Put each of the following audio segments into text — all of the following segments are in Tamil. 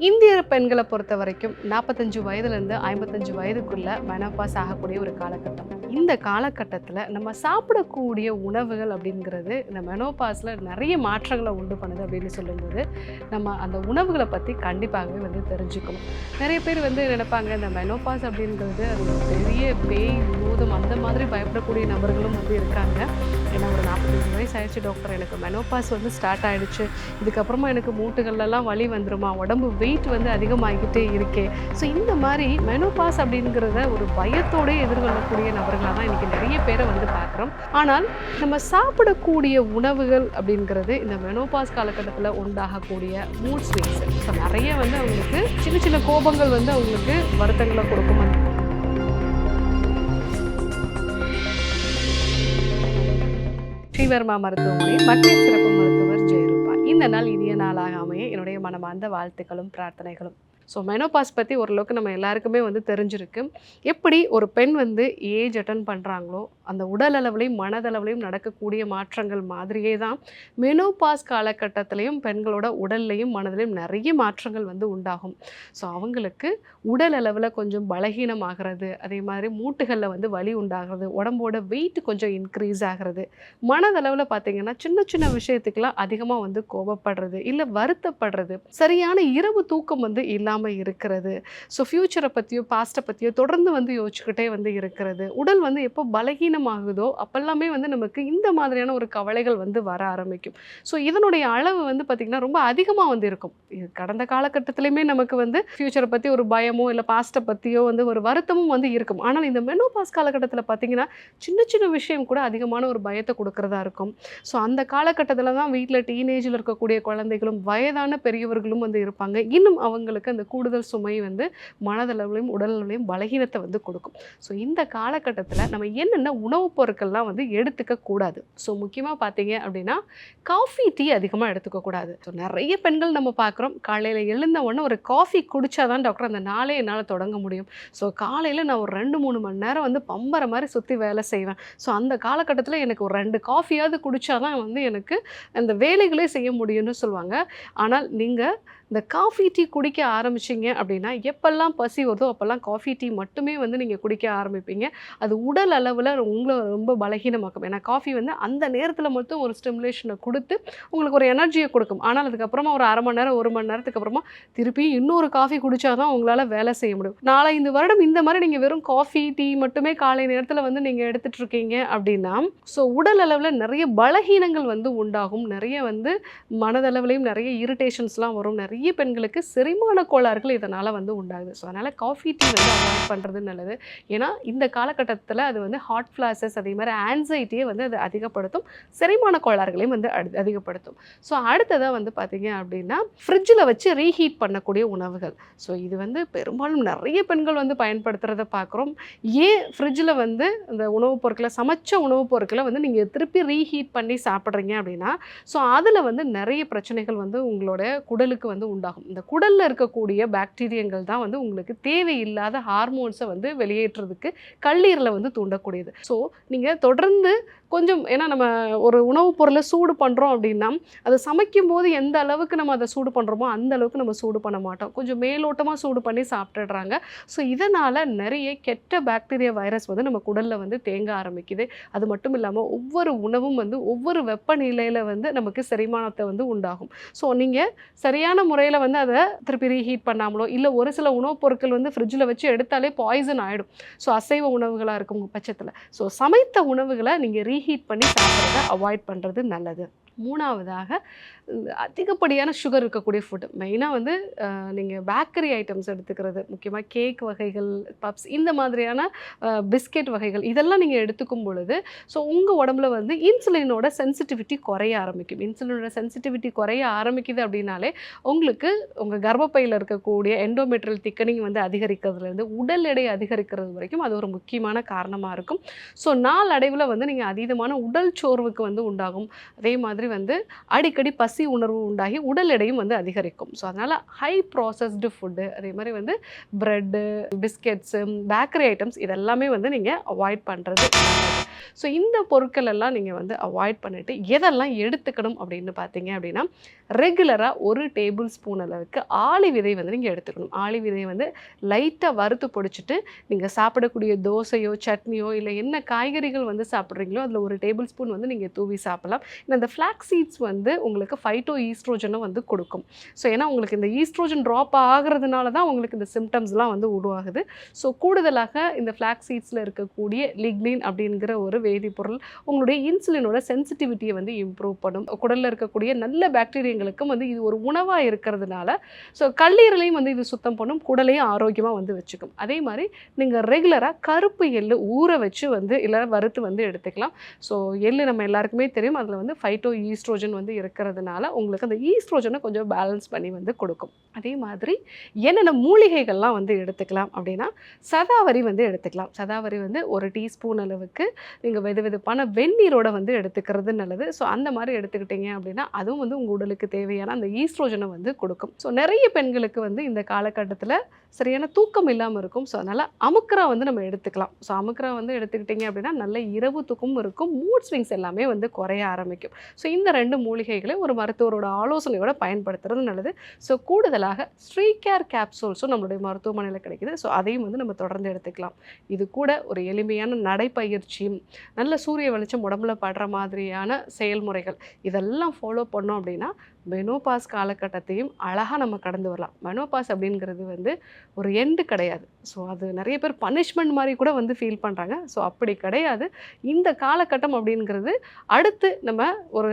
இந்திய பெண்களை பொறுத்த வரைக்கும் நாற்பத்தஞ்சு வயதுலேருந்து ஐம்பத்தஞ்சு வயதுக்குள்ள மெனப்பாஸ் ஆகக்கூடிய ஒரு காலகட்டம். இந்த காலகட்டத்தில் நம்ம சாப்பிடக்கூடிய உணவுகள் அப்படிங்கிறது இந்த மெனோபாஸில் நிறைய மாற்றங்களை உண்டு பண்ணுது அப்படின்னு சொல்லும்போது நம்ம அந்த உணவுகளை பற்றி கண்டிப்பாகவே வந்து தெரிஞ்சுக்கணும். நிறைய பேர் வந்து நினைப்பாங்க இந்த மெனோபாஸ் அப்படிங்கிறது அது ஒரு பெரிய பேய் பூதம் அந்த மாதிரி பயப்படக்கூடிய நபர்களும் வந்து இருக்காங்க. ஏன்னா ஒரு நாற்பத்தஞ்சு வயசு ஆயிடுச்சு டாக்டர் எனக்கு மெனோபாஸ் வந்து ஸ்டார்ட் ஆகிடுச்சு இதுக்கப்புறமா எனக்கு மூட்டுகள்லாம் வலி வந்துருமா உடம்பு வெயிட் வந்து அதிகமாகிக்கிட்டே இருக்கே. ஸோ இந்த மாதிரி மெனோபாஸ் அப்படிங்கிறத ஒரு பயத்தோடு எதிர்கொள்ளக்கூடிய நபர்களாக தான் இன்றைக்கி நிறைய பேரை வந்து பார்க்குறோம். ஆனால் நம்ம சாப்பிடக்கூடிய உணவுகள் அப்படிங்கிறது இந்த மெனோபாஸ் காலகட்டத்தில் உண்டாகக்கூடிய மூட் ஸ்விங்ஸ் ஸோ நிறைய வந்து அவங்களுக்கு சின்ன சின்ன கோபங்கள் வந்து அவங்களுக்கு வருத்தங்களை கொடுக்கும். ஸ்ரீவர்மா மருத்துவமனை மத்திய சிறப்பு மருத்துவர் ஜெய இந்த நாள் இனிய நாளாக அமைய என்னுடைய மனமார்ந்த வாழ்த்துக்களும் பிரார்த்தனைகளும். ஸோ மெனோபாஸ் பற்றி ஓரளவுக்கு நம்ம எல்லாருக்குமே வந்து தெரிஞ்சிருக்கு. எப்படி ஒரு பெண் வந்து ஏஜ் அட்டன் பண்ணுறாங்களோ அந்த உடல் அளவுலையும் மனதளவுலையும் நடக்கக்கூடிய மாற்றங்கள் மாதிரியே தான் மெனோபாஸ் காலகட்டத்திலையும் பெண்களோட உடல்லையும் மனதிலையும் நிறைய மாற்றங்கள் வந்து உண்டாகும். ஸோ அவங்களுக்கு உடல் அளவில் கொஞ்சம் பலகீனமாகிறது அதே மாதிரி மூட்டுகளில் வந்து வலி உண்டாகிறது உடம்போட வெயிட் கொஞ்சம் இன்க்ரீஸ் ஆகிறது மனதளவில் பார்த்திங்கன்னா சின்ன சின்ன விஷயத்துக்கெல்லாம் அதிகமாக வந்து கோபப்படுறது இல்லை வருத்தப்படுறது சரியான இரவு தூக்கம் வந்து இல்லாமல் இருக்கிறது. ஸோ ஃப்யூச்சரை பற்றியோ பாஸ்ட்டை பற்றியோ தொடர்ந்து வந்து யோசிச்சுக்கிட்டே வந்து இருக்கிறது. உடல் வந்து எப்போ பலகீனமாகுதோ அப்போல்லாமே வந்து நமக்கு இந்த மாதிரியான ஒரு கவலைகள் வந்து வர ஆரம்பிக்கும். ஸோ இதனுடைய அளவு வந்து பார்த்திங்கன்னா ரொம்ப அதிகமாக வந்து இருக்கும். கடந்த காலகட்டத்திலையுமே நமக்கு வந்து ஃப்யூச்சரை பற்றி ஒரு பயமோ இல்லை பாஸ்ட்டை பற்றியோ வந்து ஒரு வருத்தமும் வந்து இருக்கும். ஆனால் இந்த மெனோபாஸ் காலகட்டத்தில் பார்த்திங்கன்னா சின்ன சின்ன விஷயம் கூட அதிகமான ஒரு பயத்தை கொடுக்குறதா இருக்கும். ஸோ அந்த காலகட்டத்தில் தான் வீட்டில் டீனேஜில் இருக்கக்கூடிய குழந்தைகளும் வயதான பெரியவர்களும் வந்து இருப்பாங்க. இன்னும் அவங்களுக்கு அந்த கூடுதல் சுமை வந்து மனதளவுலையும் உடலளவுலையும் பலகீனத்தை வந்து கொடுக்கும். ஸோ இந்த காலகட்டத்தில் நம்ம என்னென்ன உணவுப் பொருட்கள்லாம் வந்து எடுத்துக்க கூடாது? ஸோ முக்கியமாக பார்த்தீங்க அப்படின்னா காஃபி டீ அதிகமாக எடுத்துக்க கூடாது. ஸோ நிறைய பெண்கள் நம்ம பார்க்குறோம் காலையில் எழுந்த உடனே ஒரு காஃபி குடிச்சாதான் டாக்டர் அந்த நாளே என்னால் தொடங்க முடியும். ஸோ காலையில் நான் ஒரு ரெண்டு மூணு மணி நேரம் வந்து பம்பரை மாதிரி சுற்றி வேலை செய்வேன். ஸோ அந்த காலகட்டத்தில் எனக்கு ஒரு ரெண்டு காஃபியாவது குடிச்சாதான் வந்து எனக்கு அந்த வேலைகளே செய்ய முடியும்னு சொல்லுவாங்க. ஆனால் நீங்கள் இந்த காஃபி டீ குடிக்க ஆரம்பிச்சிங்க அப்படின்னா எப்பெல்லாம் பசி வருதோ அப்போல்லாம் காஃபி டீ மட்டுமே வந்து நீங்கள் குடிக்க ஆரம்பிப்பீங்க. அது உடல் அளவில் உங்களை ரொம்ப பலகீனமாக்கும். ஏன்னா காஃபி வந்து அந்த நேரத்தில் மட்டும் ஒரு ஸ்டிமுலேஷனை கொடுத்து உங்களுக்கு ஒரு எனர்ஜியை கொடுக்கும். ஆனால் அதுக்கப்புறமா ஒரு அரை மணி நேரம் ஒரு மணி நேரத்துக்கு அப்புறமா திருப்பி இன்னொரு காஃபி குடிச்சாதான் உங்களால் வேலை செய்ய முடியும். நாளை இந்த வருடம் இந்த மாதிரி நீங்கள் வெறும் காஃபி டீ மட்டுமே காலை நேரத்தில் வந்து நீங்கள் எடுத்துட்டு இருக்கீங்க அப்படின்னா ஸோ உடல் அளவில் நிறைய பலகீனங்கள் வந்து உண்டாகும். நிறைய வந்து மனதளவுலையும் நிறைய இரிட்டேஷன்ஸ்லாம் வரும். நிறைய பெண்களுக்கு செரிமான கோளாறுகள் இதனால் வந்து உண்டாகுது. ஸோ அதனால் காஃபி டீ வந்து அவாய்ட் பண்ணுறது நல்லது. ஏன்னா இந்த காலகட்டத்தில் அது வந்து ஹாட் ஃப்ளாஷஸ் அதே மாதிரி ஆன்சைட்டியை வந்து அது அதிகப்படுத்தும். செரிமான கோளாறுகளையும் வந்து அடி- அதிகப்படுத்தும். ஸோ அடுத்ததாக வந்து பார்த்தீங்க அப்படின்னா ஃப்ரிட்ஜில் வச்சு ரீஹீட் பண்ணக்கூடிய உணவுகள். ஸோ இது வந்து பெரும்பாலும் நிறைய பெண்கள் வந்து பயன்படுத்துகிறத பார்க்குறோம் ஏன் ஃப்ரிட்ஜில் வந்து இந்த உணவுப் பொருட்களை சமைச்ச உணவுப் பொருட்களை வந்து நீங்கள் திருப்பி ரீஹீட் பண்ணி சாப்பிட்றீங்க அப்படின்னா ஸோ அதில் வந்து நிறைய பிரச்சனைகள் வந்து உங்களோட குடலுக்கு வந்து உண்டாகும். இந்த குடலில் இருக்கக்கூடிய பாக்டீரியங்கள் தான் வந்து உங்களுக்கு தேவையில்லாத ஹார்மோன்ஸை வந்து வெளியேற்றுறதுக்கு கல்லீரலை வந்து தூண்டக்கூடியது. ஸோ நீங்கள் தொடர்ந்து கொஞ்சம் ஏன்னா நம்ம ஒரு உணவுப் பொருளை சூடு பண்ணுறோம் அப்படின்னா அதை சமைக்கும் போது எந்த அளவுக்கு நம்ம அதை சூடு பண்ணுறோமோ அந்த அளவுக்கு நம்ம சூடு பண்ண மாட்டோம். கொஞ்சம் மேலோட்டமாக சூடு பண்ணி சாப்பிட்டுடுறாங்க. ஸோ இதனால் நிறைய கெட்ட பாக்டீரியா வைரஸ் வந்து நம்ம குடலில் வந்து தேங்க ஆரம்பிக்குது. அது மட்டும் இல்லாமல் ஒவ்வொரு உணவும் வந்து ஒவ்வொரு வெப்பநிலையில் வந்து நமக்கு செரிமானத்தை வந்து உண்டாகும். ஸோ நீங்கள் சரியான முறையில் வந்து அதை திருப்பி ரீஹீட் பண்ணாமலோ இல்லை ஒரு சில உணவுப் பொருட்கள் வந்து ஃப்ரிட்ஜில் வச்சு எடுத்தாலே பாய்சன் ஆகிடும் ஸோ அசைவ உணவுகளாக இருக்கும் பட்சத்தில். ஸோ சமைத்த உணவுகளை நீங்கள் ரீஹீட் பண்ணி சாப்பிட்றத அவாய்ட் பண்ணுறது நல்லது. மூணாவதாக அதிகப்படியான சுகர் இருக்கக்கூடிய ஃபுட்டு மெயினாக வந்து நீங்கள் பேக்கரி ஐட்டம்ஸ் எடுத்துக்கிறது முக்கியமாக கேக் வகைகள் பப்ஸ் இந்த மாதிரியான பிஸ்கெட் வகைகள் இதெல்லாம் நீங்கள் எடுத்துக்கும் பொழுது ஸோ உங்கள் உடம்புல வந்து இன்சுலினோட சென்சிட்டிவிட்டி குறைய ஆரம்பிக்கும். இன்சுலினோட சென்சிட்டிவிட்டி குறைய ஆரம்பிக்குது அப்படின்னாலே உங்களுக்கு உங்கள் கர்ப்பப்பையில் இருக்கக்கூடிய எண்டோமெட்ரியல் திக்கனிங் வந்து அதிகரிக்கிறதுலேருந்து உடல் எடை அதிகரிக்கிறது வரைக்கும் அது ஒரு முக்கியமான காரணமாக இருக்கும். ஸோ நாளடைவில் வந்து நீங்கள் அதீதமான உடல் சோர்வுக்கு வந்து உண்டாகும். அதே மாதிரி வந்து அடிக்கடி பசி உணர்வு உண்டாகி உடல் எடையும் வந்து அதிகரிக்கும். ஸோ அதனால் ஹை ப்ராசஸ்டு ஃபுட்டு அதே மாதிரி வந்து ப்ரெட்டு பிஸ்கெட்ஸு பேக்கரி ஐட்டம்ஸ் இதெல்லாமே வந்து நீங்கள் அவாய்ட் பண்ணுறது ஸோ இந்த பொருட்கள் எல்லாம் நீங்கள் வந்து அவாய்ட் பண்ணிவிட்டு எதெல்லாம் எடுத்துக்கணும் அப்படின்னு பார்த்தீங்க அப்படின்னா ரெகுலராக ஒரு டேபிள் ஸ்பூன் அளவுக்கு ஆளி விதை வந்து நீங்கள் எடுத்துக்கணும். ஆளி விதையை வந்து லைட்டாக வறுத்து பொடிச்சிட்டு நீங்கள் சாப்பிடக்கூடிய தோசையோ சட்னியோ இல்லை என்ன காய்கறிகள் வந்து சாப்பிட்றீங்களோ அதில் ஒரு டேபிள் ஸ்பூன் வந்து நீங்கள் தூவி சாப்பிடலாம். இந்த ஃப்ளாக் சீட்ஸ் வந்து உங்களுக்கு ஃபைட்டோ ஈஸ்ட்ரோஜனை வந்து கொடுக்கும். ஸோ ஏன்னா உங்களுக்கு இந்த ஈஸ்ட்ரோஜன் ட்ராப் ஆகிறதுனால தான் உங்களுக்கு இந்த சிம்டம்ஸ்லாம் வந்து உருவாகுது. ஸோ கூடுதலாக இந்த ஃப்ளாக் சீட்ஸில் இருக்கக்கூடிய லிக்னின் அப்படிங்கிற ஒரு வேதிப்பொருள் உங்களுடைய இன்சுலினோட சென்சிட்டிவிட்டியை வந்து இம்ப்ரூவ் பண்ணும். குடலில் இருக்கக்கூடிய நல்ல பாக்டீரியங்களுக்கும் வந்து இது ஒரு உணவாக இருக்கிறதுனால ஸோ கல்லீரலையும் வந்து இது சுத்தம் பண்ணும் குடலையும் ஆரோக்கியமாக வந்து வச்சுக்கும். அதே மாதிரி நீங்கள் ரெகுலராக கருப்பு எள்ளு ஊற வச்சு வந்து இல்லை வறுத்து வந்து எடுத்துக்கலாம். ஸோ எள்ளு நம்ம எல்லாருக்குமே தெரியும் அதில் வந்து ஃபைட்டோ ஈஸ்ட்ரோஜன் வந்து இருக்கிறதுனால உங்களுக்கு அந்த ஈஸ்ட்ரோஜனை கொஞ்சம் பேலன்ஸ் பண்ணி வந்து கொடுக்கும். அதே மாதிரி என்னென்ன மூலிகைகள்லாம் வந்து எடுத்துக்கலாம் அப்படின்னா சதாவரி வந்து எடுத்துக்கலாம். சதாவரி வந்து ஒரு டீஸ்பூன் அளவுக்கு நீங்கள் வெது வெதுப்பான வெந்நீரோட வந்து எடுத்துக்கிறது நல்லது. ஸோ அந்த மாதிரி எடுத்துக்கிட்டீங்க அப்படின்னா அதுவும் வந்து உங்கள் உடலுக்கு தேவையான அந்த ஈஸ்ட்ரோஜனை வந்து கொடுக்கும். ஸோ நிறைய பெண்களுக்கு வந்து இந்த காலகட்டத்தில் சரியான தூக்கம் இல்லாமல் இருக்கும். ஸோ அதனால் அமுக்கரா வந்து நம்ம எடுத்துக்கலாம். ஸோ அமுக்கரா வந்து எடுத்துக்கிட்டிங்க அப்படின்னா நல்ல இரவு தூக்கமும் இருக்கும். மூட் ஸ்விங்ஸ் எல்லாமே வந்து குறைய ஆரம்பிக்கும். ஸோ இந்த ரெண்டு மூலிகைகளையும் ஒரு மருத்துவரோட ஆலோசனையோட பயன்படுத்துறது நல்லது. ஸோ கூடுதலாக ஸ்ரீ கேர் கேப்சூல்ஸும் நம்மளுடைய மருத்துவமனையில் கிடைக்குது. ஸோ அதையும் வந்து நம்ம தொடர்ந்து எடுத்துக்கலாம். இது கூட ஒரு எளிமையான நடைப்பயிற்சியும் நல்ல சூரிய வெளிச்சம் உடம்புல படுற மாதிரியான செயல்முறைகள் இதெல்லாம் ஃபாலோ பண்ணோம் அப்படின்னா மெனோபாஸ் காலகட்டத்தையும் அழகாக நம்ம கடந்து வரலாம். மெனோபாஸ் அப்படிங்கிறது வந்து ஒரு எண்டு கிடையாது. ஸோ அது நிறைய பேர் பனிஷ்மெண்ட் மாதிரி கூட வந்து ஃபீல் பண்ணுறாங்க ஸோ அப்படி கிடையாது. இந்த காலகட்டம் அப்படிங்கிறது அடுத்து நம்ம ஒரு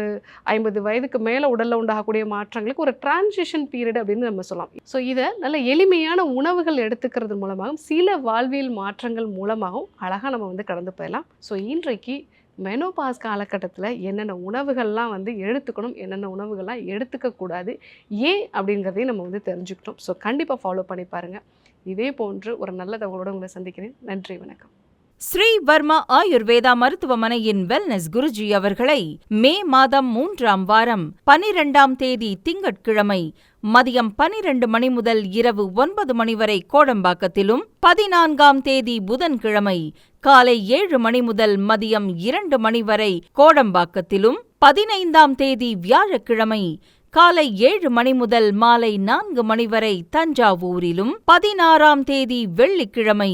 ஐம்பது வயதுக்கு மேலே உடலில் உண்டாகக்கூடிய மாற்றங்களுக்கு ஒரு டிரான்சிஷன் பீரியட் அப்படின்னு நம்ம சொல்லலாம். ஸோ இதை நல்ல எளிமையான உணவுகள் எடுத்துக்கிறது மூலமாகவும் சில வாழ்வியல் மாற்றங்கள் மூலமாகவும் அழகாக நம்ம வந்து கடந்து போயிடலாம். ஸோ இன்றைக்கு மெனோபாஸ் காலகட்டத்தில் என்னென்ன உணவுகள்லாம் வந்து எடுத்துக்கணும் என்னென்ன உணவுகள்லாம் எடுத்துக்கக்கூடாது ஏன் அப்படிங்கிறதையும் நம்ம வந்து தெரிஞ்சுக்கிட்டோம். ஸோ கண்டிப்பாக ஃபாலோ பண்ணி பாருங்கள் இதே போன்று ஒரு நல்ல தகவலோடு உங்களை சந்திக்கிறேன். நன்றி வணக்கம். ஸ்ரீ வர்மா ஆயுர்வேதா மருத்துவமனையின் வெல்னஸ் குருஜி அவர்களை மே மாதம் மூன்றாம் வாரம் பனிரெண்டாம் தேதி திங்கட்கிழமை மதியம் பனிரெண்டு மணி முதல் இரவு ஒன்பது மணி வரை கோடம்பாக்கத்திலும் பதினான்காம் தேதி புதன்கிழமை காலை ஏழு மணி முதல் மதியம் இரண்டு மணி வரை கோடம்பாக்கத்திலும் பதினைந்தாம் தேதி வியாழக்கிழமை காலை ஏழு மணி முதல் மாலை நான்கு மணி வரை தஞ்சாவூரிலும் பதினாறாம் தேதி வெள்ளிக்கிழமை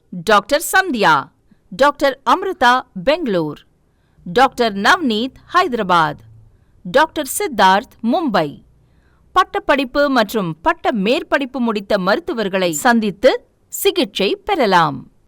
doctor Sandhya doctor Amrutha Bangalore doctor Navneet Hyderabad doctor Siddharth Mumbai பட்டப்படிப்பு மற்றும் பட்ட மேற்படிப்பு முடித்த மருத்துவர்களை சந்தித்து சிகிச்சை பெறலாம்.